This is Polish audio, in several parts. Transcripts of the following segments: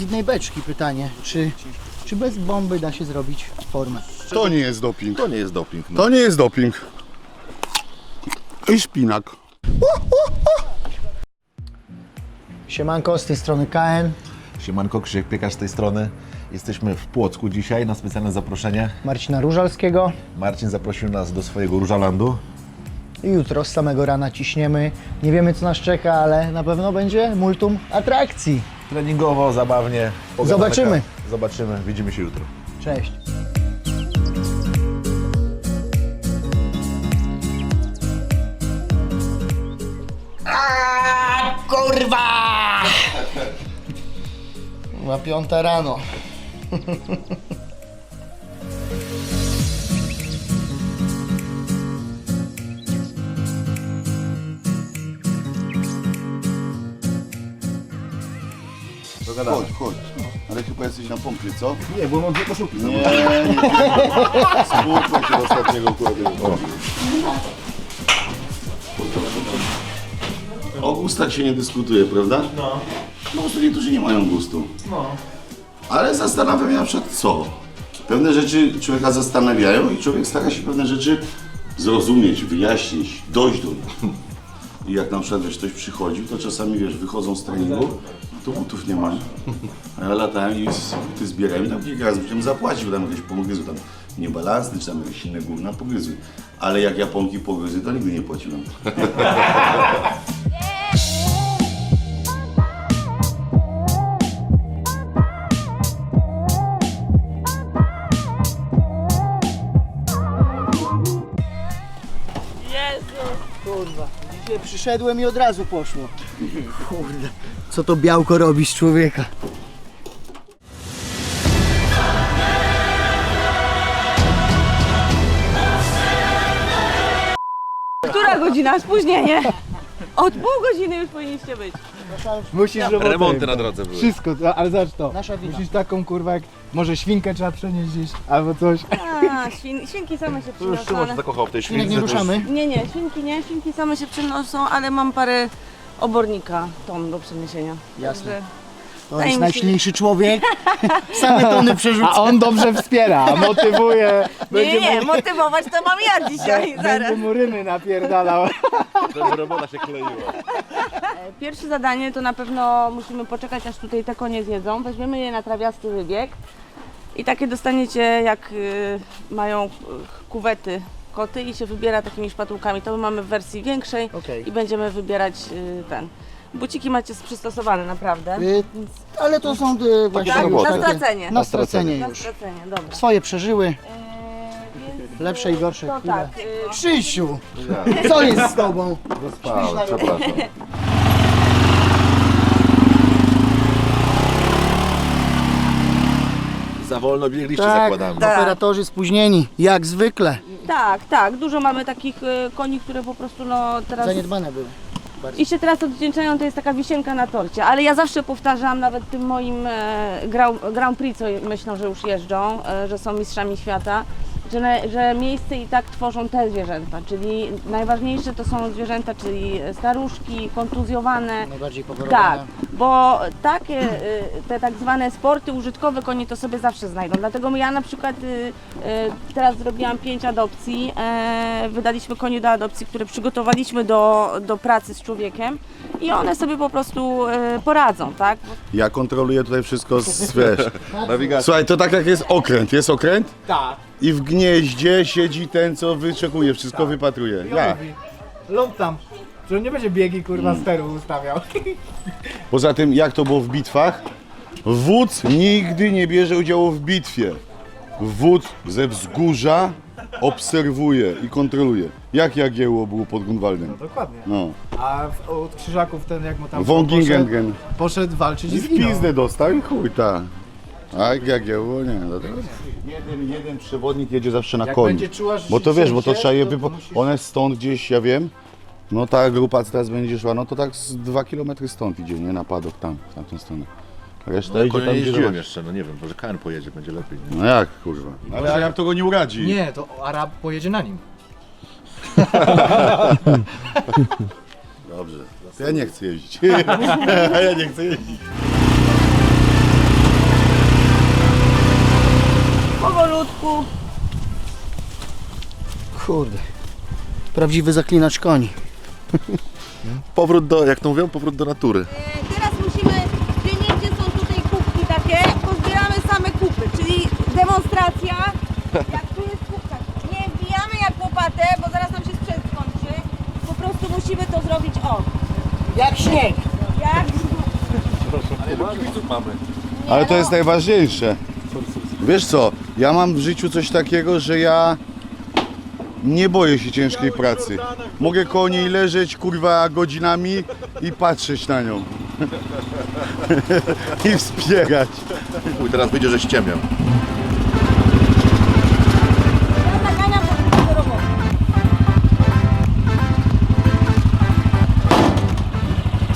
Z jednej beczki pytanie, czy, czy bez bomby da się zrobić formę? To nie jest doping. To nie jest doping. No. To nie jest doping. I szpinak. Siemanko, z tej strony KN, Siemanko, Krzysiek Piekarz z tej strony. Jesteśmy w Płocku dzisiaj na specjalne zaproszenie. Marcina Różalskiego Marcin zaprosił nas do swojego Różalandu. i jutro z samego rana ciśniemy. Nie wiemy co nas czeka, ale na pewno będzie multum atrakcji. Treningowo, zabawnie. pogadanka. Zobaczymy. Zobaczymy, widzimy się jutro. Cześć. kurwa! Była piąta rano. Chodź, chodź. Ale chyba jesteś na pompie, co? Nie, bo mam dwie koszulki. Nie, nie. Spółka się do ostatniego. O gustach się nie dyskutuje, prawda? No. No, prostu niektórzy nie mają gustu. No. Ale zastanawiam się na przykład co? Pewne rzeczy człowieka zastanawiają i człowiek stara się pewne rzeczy zrozumieć, wyjaśnić, dojść do nich. I jak na przykład wiesz, ktoś przychodził, to czasami wiesz, wychodzą z treningu, to butów nie ma. A ja latałem i z- zbierałem i tam kilka razy bym zapłacił, tam jakieś pogryzły, tam niebalansy, czy tam jakieś inne gówna pogryzły. Ale jak Japonki pogryzły, to nigdy nie płaciłem. przyszedłem i od razu poszło. Kurde, co to białko robi z człowieka? Która godzina? Spóźnienie. Od pół godziny już powinniście być. Musisz robotę. Remonty na drodze były. Wszystko, ale zobacz to. Nasza wina. Musisz taką kurwa jak może świnkę trzeba przenieść gdzieś albo coś. A, świn, świnki same się już przynoszą. Szymon się Ale... zakochał w tej Świnek śwince. nie to już- ruszamy. Nie, nie, świnki nie, świnki same się przynoszą, ale mam parę obornika ton do przeniesienia. Jasne. Także To jest najsilniejszy człowiek. Same tony przerzuca. A on dobrze wspiera, motywuje. Nie, nie, nie, motywować to mam ja dzisiaj, zaraz. Będzie mu rymy napierdalał. Żeby robota się kleiła. Pierwsze zadanie to na pewno musimy poczekać, aż tutaj te konie zjedzą. Weźmiemy je na trawiasty wybieg i takie dostaniecie, jak y, mają y, kuwety koty i się wybiera takimi szpatułkami. To my mamy w wersji większej Okej. i będziemy wybierać y, ten. Buciki macie przystosowane naprawdę. Y, Ale to są y, właśnie Tak, na takie- stracenie. Na stracenie Na już. stracenie, dobra. Swoje przeżyły, E, lepsze i gorsze To chwile. tak, y, Krzysiu, co jest z tobą? Zaspałem, przepraszam. Za wolno biegliście Tak, zakładamy. Tak. operatorzy spóźnieni, jak zwykle. tak, tak. Dużo mamy takich y, koni, które po prostu no teraz... Zaniedbane były. I się teraz odwdzięczają, to jest taka wisienka na torcie. Ale ja zawsze powtarzam, nawet tym moim e, Grand Prix, co myślą, że już jeżdżą, e, że są mistrzami świata, że, na, że miejsce i tak tworzą te zwierzęta. Czyli najważniejsze to są zwierzęta, czyli staruszki, kontuzjowane. Najbardziej pochorowane. Tak, bo takie y, te tak zwane sporty użytkowe konie to sobie zawsze znajdą. Dlatego ja na przykład y, y, teraz zrobiłam pięć adopcji. E, wydaliśmy konie do adopcji, które przygotowaliśmy do, do pracy z człowiekiem i one sobie po prostu poradzą, tak? Ja kontroluję tutaj wszystko z, wiesz. Nawigacja. Słuchaj, to tak jak jest okręt. Jest okręt Tak. I w gnieździe siedzi ten, co wyczekuje, wszystko wypatruje. Ja. Lub tam. Że on nie będzie biegi kurwa steru ustawiał. Poza tym, jak to było w bitwach? Wódz nigdy nie bierze udziału w bitwie. Wódz ze wzgórza obserwuje i kontroluje. Jak Jagiełło było pod Grunwaldem. Dokładnie. No. A w, od krzyżaków ten jak mu tam Von poszedł, Gingenden. poszedł walczyć I i w zginął. pizdę dostał i chuj, ta. A jak Jagiełło, nie. No to... jeden, jeden przewodnik jedzie zawsze na Jak koniu. będzie czuła, że Bo to się wiesz, bo to trzeba je to- wypo... musisz- One stąd gdzieś, ja wiem, no ta grupa co teraz będzie szła, no to tak z dwa kilometry stąd idzie, nie? Na padok tam, w tamtą stronę. Reszta No, idzie tam, nie gdzie jeździłem jeszcze, no nie wiem, może KN pojedzie, będzie lepiej. Nie? No jak, kurwa. Ale Arab to go nie uradzi. Nie, to Arab pojedzie na nim. Dobrze. To ja nie chcę jeździć. ja nie chcę jeździć. Kurde. Prawdziwy zaklinacz koni. Powrót do, jak to mówią, powrót do natury. Teraz musimy, gdzie nigdzie są tutaj kubki takie, pozbieramy same kupy, czyli demonstracja. Jak tu jest kubka, nie wbijamy jak łopatę, bo zaraz nam się sprzęt skończy. Po prostu musimy to zrobić o. Jak śnieg. Jak Ale to jest najważniejsze. Wiesz co, ja mam w życiu coś takiego, że ja nie boję się ciężkiej pracy. Mogę koło niej leżeć, kurwa, godzinami i patrzeć na nią. I wspierać. Uj, teraz wyjdzie, że roboty.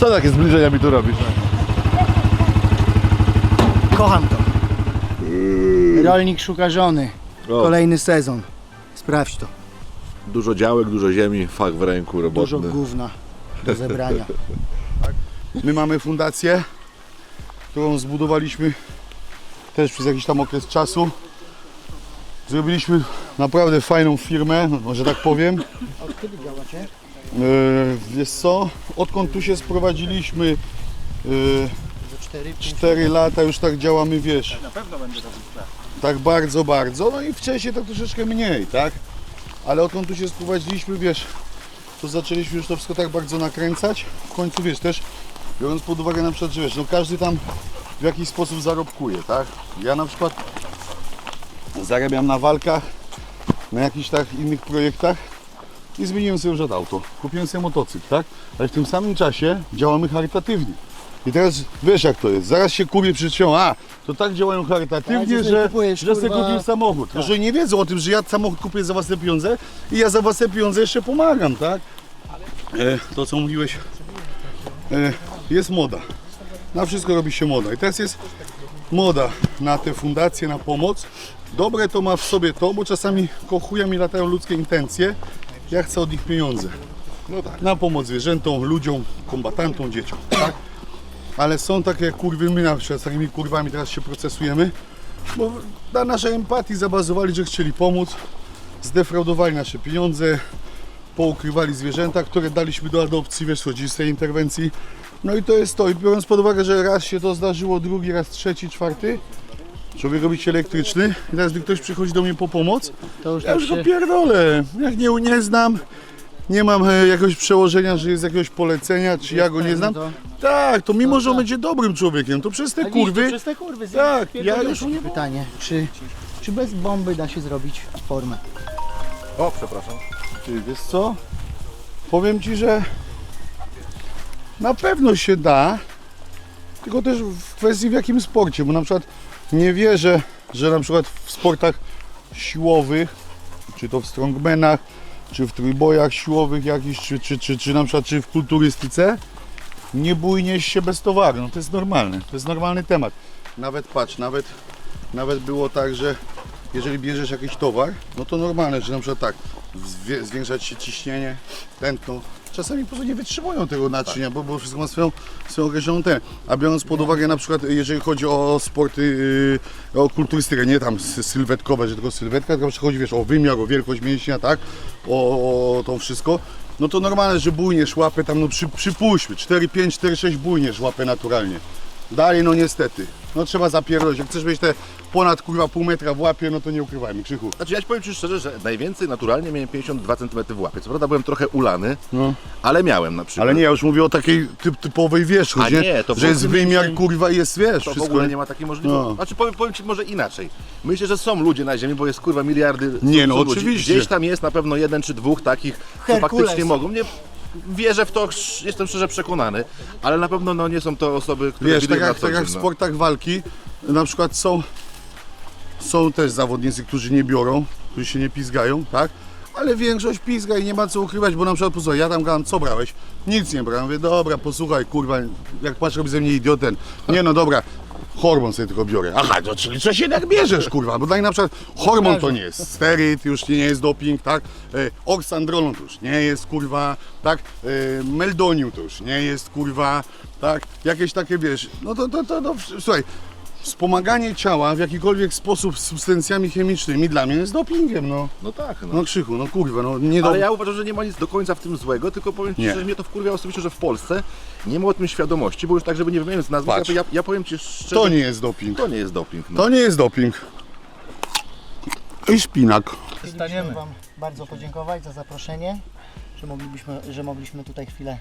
Co takie zbliżenia mi tu robisz? Kocham to. Rolnik szuka żony. O. Kolejny sezon. Sprawdź to. Dużo działek, dużo ziemi, fach w ręku, Dużo robotny. gówna do zebrania. My mamy fundację, którą zbudowaliśmy też przez jakiś tam okres czasu. Zrobiliśmy naprawdę fajną firmę, no, że tak powiem. Od kiedy działacie? Wiesz co, odkąd tu się sprowadziliśmy, yy, Za 4 4 lata już tak działamy, wiesz. Na pewno będzie Tak bardzo, bardzo. No i wcześniej tak troszeczkę mniej, tak? Ale odkąd tu się sprowadziliśmy, wiesz, to zaczęliśmy już to wszystko tak bardzo nakręcać. W końcu, wiesz, też biorąc pod uwagę na przykład, że wiesz, no każdy tam w jakiś sposób zarobkuje, tak? Ja na przykład zarabiam na walkach, na jakichś tak innych projektach i zmieniłem sobie już auto. Kupiłem sobie motocykl, tak? Ale w tym samym czasie działamy charytatywnie. I teraz wiesz jak to jest, zaraz się kubie przyczyną, a to tak działają Tak, charytatywnie, że sobie że, kupujesz, że sobie kurwa- kupił samochód. Tylko, że nie wiedzą o tym, że ja samochód kupuję za własne pieniądze i ja za własne pieniądze jeszcze pomagam, tak? E, to co mówiłeś, e, jest moda. Na wszystko robi się moda. I teraz jest moda na te fundacje, na pomoc. Dobre to ma w sobie to, bo czasami kochują mi latają ludzkie intencje. Ja chcę od nich pieniądze. No tak. Na pomoc zwierzętom, ludziom, kombatantom, dzieciom. Tak? Ale są takie kurwy, my na przykład z takimi kurwami teraz się procesujemy, bo na naszej empatii zabazowali, że chcieli pomóc, zdefraudowali nasze pieniądze, poukrywali zwierzęta, które daliśmy do adopcji, wiesz co, z tej interwencji. No i to jest to. I biorąc pod uwagę, że raz się to zdarzyło, drugi raz, trzeci, czwarty, człowiek robi się elektryczny i teraz gdy ktoś przychodzi do mnie po pomoc, To już ja tak już go się... pierdolę. Jak nie, nie znam, nie mam e, jakiegoś przełożenia, że jest jakiegoś polecenia, czy ja go nie znam. Tak, to mimo, że on będzie dobrym człowiekiem, to przez te Tak, kurwy, przez te kurwy. tak, ja już Takie pytanie, czy, czy bez bomby da się zrobić formę? O, przepraszam. Ty, wiesz co? Powiem Ci, że na pewno się da, tylko też w kwestii w jakim sporcie, bo na przykład nie wierzę, że na przykład w sportach siłowych, czy to w strongmanach, czy w trójbojach siłowych jakichś, czy, czy, czy, czy na przykład czy w kulturystyce, nie bójnie się bez towaru. No to jest normalne, to jest normalny temat. Nawet patrz, nawet, nawet było tak, że jeżeli bierzesz jakiś towar, no to normalne, że na przykład tak, zwiększać się ciśnienie, tętno. Czasami po prostu nie wytrzymują tego naczynia, bo, bo wszystko ma swoją, swoją określoną ten. A biorąc pod uwagę na przykład, jeżeli chodzi o sporty, yy, o kulturystykę, nie tam sy- sylwetkowe, że tylko sylwetka, tylko chodzi wiesz, o wymiar, o wielkość mięśnia, tak, o, o to wszystko, no to normalne, że bujniesz łapę tam, no przy, przypuśćmy, 4, 5, 4, 6 bujniesz łapę naturalnie. Dalej, no niestety. No trzeba zapierdolić. Jak chcesz mieć te ponad kurwa pół metra w łapie, no to nie ukrywajmy, Krzychu. Znaczy ja ci powiem Ci szczerze, że najwięcej naturalnie miałem 52 cm w łapie. Co prawda byłem trochę ulany, No. ale miałem na przykład. Ale nie, ja już mówię o takiej typ, typowej wierzchu, A nie? nie, to że jest włosy wymiar kurwa i jest, wiesz, To w wszystko. ogóle nie ma takiej możliwości. No. Znaczy powiem, powiem Ci może inaczej. Myślę, że są ludzie na ziemi, bo jest kurwa miliardy Nie, no są ludzi. oczywiście. Gdzieś tam jest na pewno jeden czy dwóch takich, co Herkules. faktycznie mogą. Nie, wierzę w to, jestem szczerze przekonany, ale na pewno no, nie są to osoby, które Wiesz, widują tak na jak, co tak jak w dzień, no. sportach walki, na przykład są, są też zawodnicy, którzy nie biorą, którzy się nie pizgają, tak? Ale większość pizga i nie ma co ukrywać, bo na przykład posłuchaj, ja tam gadam, co brałeś? Nic nie brałem. Mówię, dobra, posłuchaj, kurwa, jak patrz, robi ze mnie idioten. Nie no dobra, hormon sobie tylko biorę. Aha, to czyli coś jednak bierzesz, kurwa, bo daj na przykład hormon to nie jest steryt, już nie jest doping, tak? E, oksandrolon to już nie jest, kurwa, tak? E, meldonium to już nie jest, kurwa, tak? Jakieś takie, wiesz, no to, to, to, to słuchaj, wspomaganie ciała w jakikolwiek sposób z substancjami chemicznymi dla mnie jest dopingiem, no. No tak, no. No Krzychu, no kurwa, no nie do... Ale ja uważam, że nie ma nic do końca w tym złego, tylko powiem Ci, Nie. że mnie to wkurwia osobiście, że w Polsce nie ma o tym świadomości, bo już tak, żeby nie wymieniać nazwy, Patrz. ja, ja powiem Ci szczerze, To nie jest doping. to nie jest doping. No. To nie jest doping. I szpinak. Chcielibyśmy Wam bardzo podziękować za zaproszenie, że moglibyśmy, że mogliśmy tutaj chwilę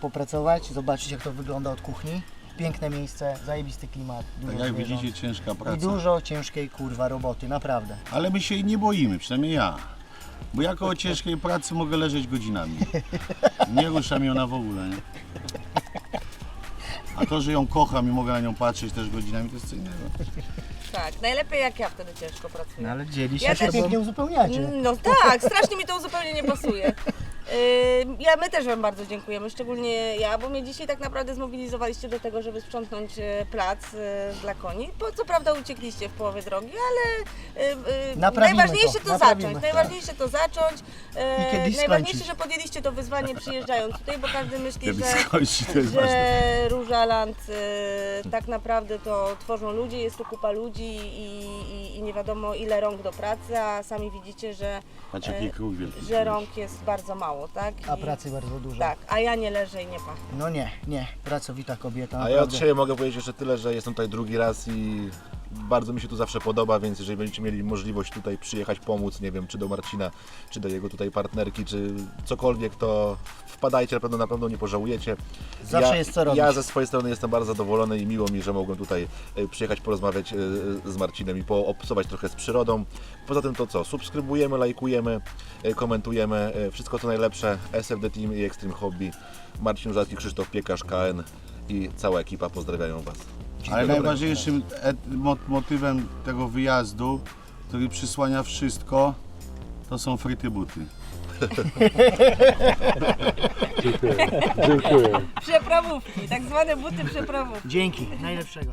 popracować, zobaczyć jak to wygląda od kuchni. Piękne miejsce, zajebisty klimat, dużo Tak jak zwierząt widzicie, ciężka i praca. dużo ciężkiej kurwa roboty, naprawdę. Ale my się jej nie boimy, przynajmniej ja. Bo ja koło ciężkiej pracy mogę leżeć godzinami. Nie ruszam ją na w ogóle, nie? A to, że ją kocham i mogę na nią patrzeć też godzinami, to jest co innego. Tak, najlepiej jak ja wtedy ciężko pracuję. No ale dzieli się, Ja się też- pięknie uzupełniacie. No tak, strasznie mi to zupełnie nie pasuje. Yy, Ja, my też Wam bardzo dziękujemy, szczególnie ja, bo mnie dzisiaj tak naprawdę zmobilizowaliście do tego, żeby sprzątnąć e, plac e, dla koni. Bo co prawda uciekliście w połowie drogi, ale e, e, Naprawimy najważniejsze to, to, zacząć. Najważniejsze to zacząć. e, najważniejsze, że podjęliście to wyzwanie przyjeżdżając tutaj, bo każdy myśli, Kiedy że skończy, to jest ważne. że Różaland y, tak naprawdę to tworzą ludzie, jest tu kupa ludzi i, i, i nie wiadomo ile rąk do pracy, a sami widzicie, że, wielki. że rąk jest bardzo mało, tak? A I- pracy bardzo dużo. Tak, a ja nie leżę i nie pachnę. No nie, nie, pracowita kobieta, A ja od naprawdę. siebie mogę powiedzieć jeszcze tyle, że jestem tutaj drugi raz i bardzo mi się tu zawsze podoba, więc jeżeli będziecie mieli możliwość tutaj przyjechać, pomóc, nie wiem, czy do Marcina, czy do jego tutaj partnerki, czy cokolwiek, to wpadajcie, na pewno, na pewno nie pożałujecie. Zawsze ja, jest co robić. Ja ze swojej strony jestem bardzo zadowolony i miło mi, że mogłem tutaj e, przyjechać, porozmawiać e, z Marcinem i poobsować trochę z przyrodą. Poza tym to co, subskrybujemy, lajkujemy, e, komentujemy, wszystko co najlepsze, SFD Team i Extreme Hobby, Marcin Żalski, Krzysztof Piekarz, KN i cała ekipa pozdrawiają Was. Ale najważniejszym et- mo- motywem tego wyjazdu, który przysłania wszystko, to są fryty buty. Przeprawówki, tak zwane buty przeprawówki. Dzięki, najlepszego.